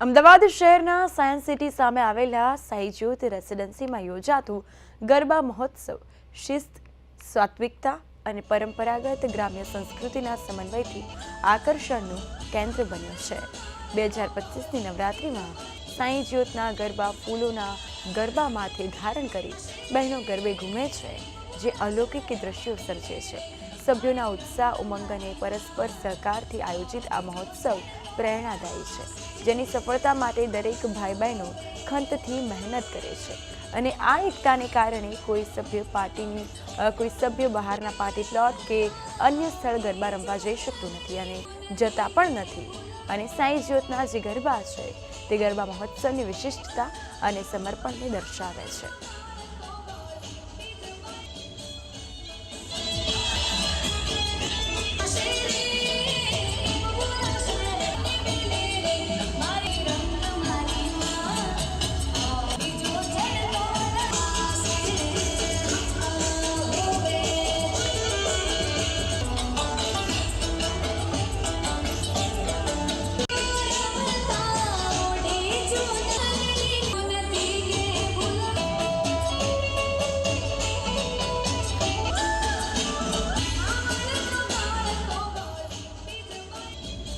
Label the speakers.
Speaker 1: અમદાવાદ શહેરના science city સામે આવેલા સાઈજ્યોત રેસિડેન્સીમાં યોજાતું ગરબા મહોત્સવ, શિસ્ત, સાત્વિકતા અને પરંપરાગત ગ્રામ્ય સંસ્કૃતિના સમન્વયથી આકર્ષણનું કેન્દ્ર બન્યું છે. બે હજાર પચીસની નવરાત્રિમાં સાંઈ જ્યોતના ગરબા ફૂલોના ગરબા માથે ધારણ કરી બહેનો ગરબે ઘૂમે છે, જે અલૌકિક દ્રશ્યો સર્જે છે. સભ્યોના ઉત્સાહ ઉમંગ અને પરસ્પર સહકારથી આયોજિત આ મહોત્સવ પ્રેરણાદાયી છે, જેની સફળતા માટે દરેક ભાઈ બહેનો ખંતથી મહેનત કરે છે. અને આ એકતાને કારણે કોઈ સભ્ય પાર્ટીની કોઈ સભ્ય બહારના પાર્ટી પ્લોટ કે અન્ય સ્થળ ગરબા રમવા જઈ શકતું નથી અને જતા પણ નથી. અને સાંઈ જ્યોતના જે ગરબા છે, તે ગરબા મહોત્સવની વિશિષ્ટતા અને સમર્પણને દર્શાવે છે.